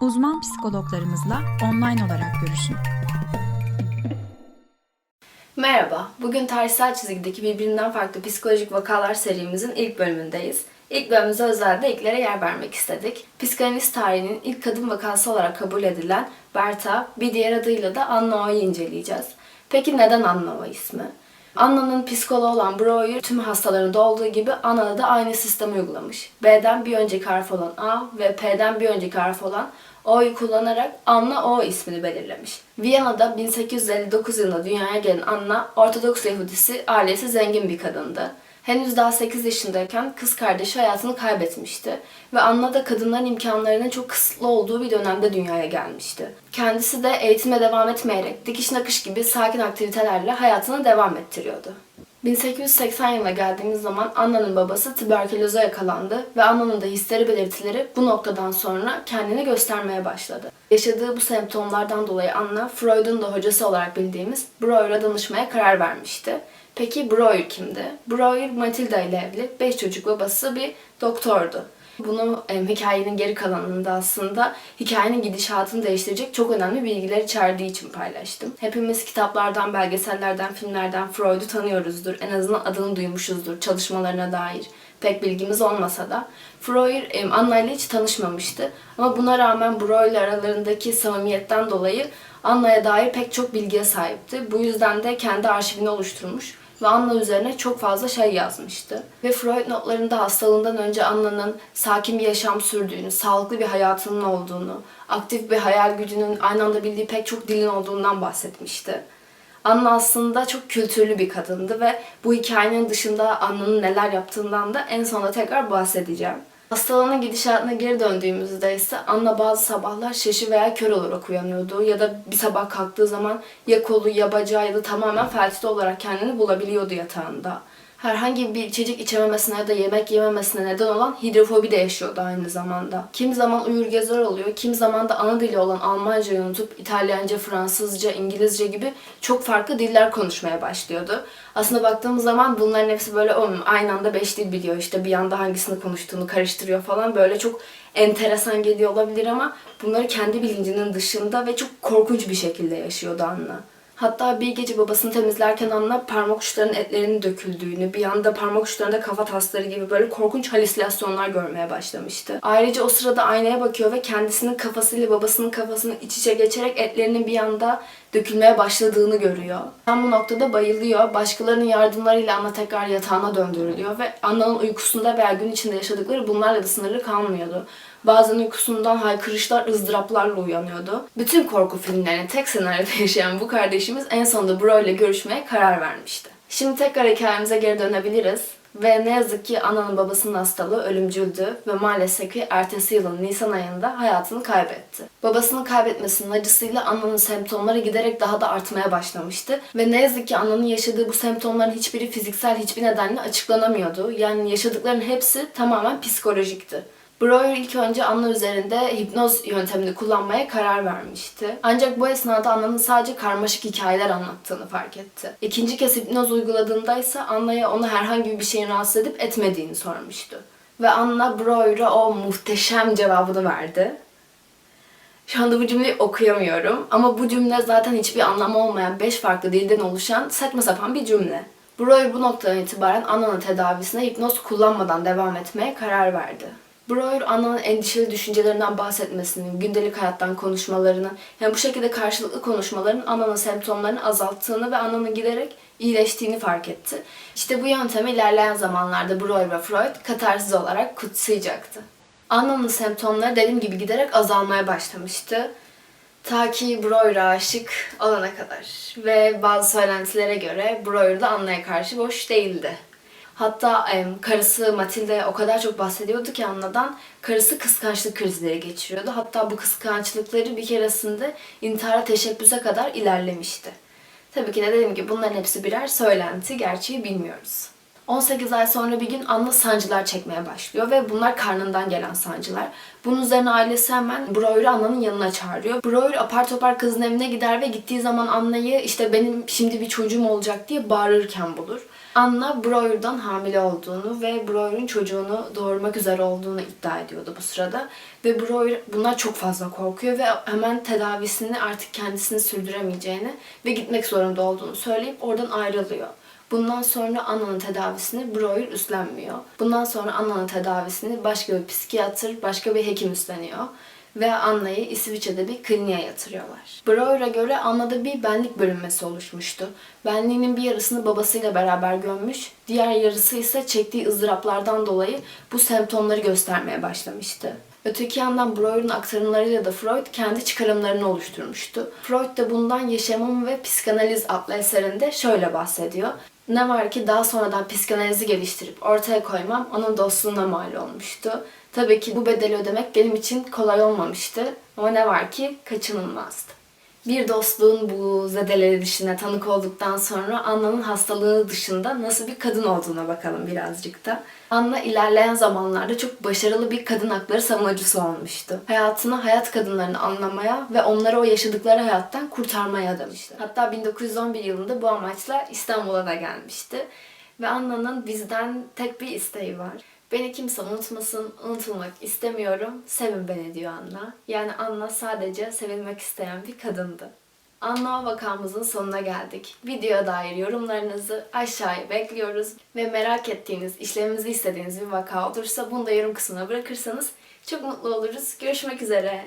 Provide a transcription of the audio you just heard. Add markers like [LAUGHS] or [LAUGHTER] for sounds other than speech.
Uzman psikologlarımızla online olarak görüşün. Merhaba, bugün tarihsel çizgideki birbirinden farklı psikolojik vakalar serimizin ilk bölümündeyiz. İlk bölümümüze özellikle ilklere yer vermek istedik. Psikanaliz tarihinin ilk kadın vakası olarak kabul edilen Berta, bir diğer adıyla da Anna O'yu inceleyeceğiz. Peki neden Anna O ismi? Anna'nın psikoloğu olan Breuer tüm hastalarında olduğu gibi Anna'da da aynı sistemi uygulamış. B'den bir önceki harf olan A ve P'den bir önceki harf olan O'yu kullanarak Anna O ismini belirlemiş. Viyana'da 1859 yılında dünyaya gelen Anna, Ortodoks Yahudisi, ailesi zengin bir kadındı. Henüz daha 8 yaşındayken kız kardeşi hayatını kaybetmişti ve Anna da kadınların imkanlarının çok kısıtlı olduğu bir dönemde dünyaya gelmişti. Kendisi de eğitime devam etmeyerek dikiş nakış gibi sakin aktivitelerle hayatını devam ettiriyordu. 1880 yılına geldiğimiz zaman Anna'nın babası tüberküloza yakalandı ve Anna'nın da histeri belirtileri bu noktadan sonra kendini göstermeye başladı. Yaşadığı bu semptomlardan dolayı Anna, Freud'un da hocası olarak bildiğimiz Breuer'a danışmaya karar vermişti. Peki Breuer kimdi? Breuer, Matilda ile evli, 5 çocuk babası bir doktordu. Bunu em, hikayenin geri kalanında aslında hikayenin gidişatını değiştirecek çok önemli bilgiler içerdiği için paylaştım. Hepimiz kitaplardan, belgesellerden, filmlerden Freud'u tanıyoruzdur. En azından adını duymuşuzdur çalışmalarına dair. Pek bilgimiz olmasa da. Freud em, Anna ile hiç tanışmamıştı. Ama buna rağmen Breuer ile aralarındaki samimiyetten dolayı Anna'ya dair pek çok bilgiye sahipti. Bu yüzden de kendi arşivini oluşturmuş ve Anna üzerine çok fazla şey yazmıştı. Ve Freud notlarında hastalığından önce Anna'nın sakin bir yaşam sürdüğünü, sağlıklı bir hayatının olduğunu, aktif bir hayal gücünün aynı anda bildiği pek çok dilin olduğundan bahsetmişti. Anna aslında çok kültürlü bir kadındı ve bu hikayenin dışında Anna'nın neler yaptığından da en sonunda tekrar bahsedeceğim. Hastalığının gidişatına geri döndüğümüzde ise Anna bazı sabahlar şaşı veya kör olarak uyanıyordu ya da bir sabah kalktığı zaman ya kolu ya bacağı ya da tamamen felçli olarak kendini bulabiliyordu yatağında. Herhangi bir içecek içememesine ya da yemek yememesine neden olan hidrofobi de yaşıyordu aynı zamanda. Kim zaman uyur gezer oluyor, kim zaman da ana dili olan Almancayı unutup İtalyanca, Fransızca, İngilizce gibi çok farklı diller konuşmaya başlıyordu. Aslında baktığımız zaman bunların hepsi böyle "Hmm, aynı anda beş dil biliyor işte bir yanda hangisini konuştuğunu karıştırıyor falan böyle çok enteresan geliyor olabilir ama bunları kendi bilincinin dışında ve çok korkunç bir şekilde yaşıyordu Anna. Hatta bir gece babasını temizlerken Anna parmak uçlarının etlerinin döküldüğünü, bir yanda parmak uçlarında kafa tasları gibi böyle korkunç halüsinasyonlar görmeye başlamıştı. Ayrıca o sırada aynaya bakıyor ve kendisinin kafasıyla babasının kafasını iç içe geçerek etlerinin bir yanda dökülmeye başladığını görüyor. Tam bu noktada bayılıyor. Başkalarının yardımlarıyla Anna tekrar yatağına döndürülüyor ve Anna'nın uykusunda veya gün içinde yaşadıkları bunlarla da sınırlı kalmıyordu. Bazen uykusundan haykırışlar, ızdıraplarla uyanıyordu. Bütün korku filmlerinin tek senaryoda [LAUGHS] yaşayan bu kardeşimiz en sonunda Bro ile görüşmeye karar vermişti. Şimdi tekrar hikayemize geri dönebiliriz. Ve ne yazık ki Anna'nın babasının hastalığı ölümcüldü ve maalesef ki ertesi yılın Nisan ayında hayatını kaybetti. Babasını kaybetmesinin acısıyla Anna'nın semptomları giderek daha da artmaya başlamıştı. Ve ne yazık ki Anna'nın yaşadığı bu semptomların hiçbiri fiziksel hiçbir nedenle açıklanamıyordu. Yani yaşadıkların hepsi tamamen psikolojikti. Breuer ilk önce Anna üzerinde hipnoz yöntemini kullanmaya karar vermişti. Ancak bu esnada Anna'nın sadece karmaşık hikayeler anlattığını fark etti. İkinci kez hipnoz uyguladığında ise Anna'ya onu herhangi bir şeyin rahatsız edip etmediğini sormuştu. Ve Anna Breuer'a o muhteşem cevabını verdi. Şu anda bu cümleyi okuyamıyorum ama bu cümle zaten hiçbir anlamı olmayan 5 farklı dilden oluşan saçma sapan bir cümle. Breuer bu noktadan itibaren Anna'nın tedavisine hipnoz kullanmadan devam etmeye karar verdi. Breuer Anna'nın endişeli düşüncelerinden bahsetmesinin, gündelik hayattan konuşmalarını, yani bu şekilde karşılıklı konuşmaların Anna'nın semptomlarını azalttığını ve Anna'nın giderek iyileştiğini fark etti. İşte bu yöntemi ilerleyen zamanlarda Breuer ve Freud katarsiz olarak kutsayacaktı. Anna'nın semptomları dediğim gibi giderek azalmaya başlamıştı. Ta ki Breuer'a aşık olana kadar. Ve bazı söylentilere göre Breuer da Anna'ya karşı boş değildi. Hatta karısı Matilde o kadar çok bahsediyordu ki Anna'dan karısı kıskançlık krizleri geçiriyordu. Hatta bu kıskançlıkları bir keresinde intihara teşebbüse kadar ilerlemişti. Tabii ki de dediğim gibi bunların hepsi birer söylenti, gerçeği bilmiyoruz. 18 ay sonra bir gün Anna sancılar çekmeye başlıyor ve bunlar karnından gelen sancılar. Bunun üzerine ailesi hemen Breuer'ı Anna'nın yanına çağırıyor. Breuer apar topar kızın evine gider ve gittiği zaman Anna'yı işte benim şimdi bir çocuğum olacak diye bağırırken bulur. Anna Breuer'dan hamile olduğunu ve Breuer'ın çocuğunu doğurmak üzere olduğunu iddia ediyordu bu sırada. Ve Breuer bundan çok fazla korkuyor ve hemen tedavisini artık kendisini sürdüremeyeceğini ve gitmek zorunda olduğunu söyleyip oradan ayrılıyor. Bundan sonra Anna'nın tedavisini Breuer üstlenmiyor. Bundan sonra Anna'nın tedavisini başka bir psikiyatr, başka bir hekim üstleniyor. Ve Anna'yı İsviçre'de bir kliniğe yatırıyorlar. Breuer'a göre Anna'da bir benlik bölünmesi oluşmuştu. Benliğinin bir yarısını babasıyla beraber gömmüş, diğer yarısı ise çektiği ızdıraplardan dolayı bu semptomları göstermeye başlamıştı. Öteki yandan Breuer'ın aktarımlarıyla da Freud kendi çıkarımlarını oluşturmuştu. Freud da bundan Yaşamım ve Psikanaliz adlı eserinde şöyle bahsediyor. Ne var ki daha sonradan psikanalizi geliştirip ortaya koymam onun dostluğuna mal olmuştu. Tabii ki bu bedeli ödemek benim için kolay olmamıştı ama ne var ki kaçınılmazdı. Bir dostluğun bu zedelenişine tanık olduktan sonra Anna'nın hastalığı dışında nasıl bir kadın olduğuna bakalım birazcık da. Anna ilerleyen zamanlarda çok başarılı bir kadın hakları savunucusu olmuştu. Hayatını hayat kadınlarını anlamaya ve onları o yaşadıkları hayattan kurtarmaya adamıştı. Hatta 1911 yılında bu amaçla İstanbul'a da gelmişti. Ve Anna'nın bizden tek bir isteği var. Beni kimse unutmasın, unutulmak istemiyorum, sevin beni diyor Anna. Yani Anna sadece sevilmek isteyen bir kadındı. Anna vakamızın sonuna geldik. Videoya dair yorumlarınızı aşağıya bekliyoruz. Ve merak ettiğiniz, işlemimizi istediğiniz bir vaka olursa bunu da yorum kısmına bırakırsanız çok mutlu oluruz. Görüşmek üzere.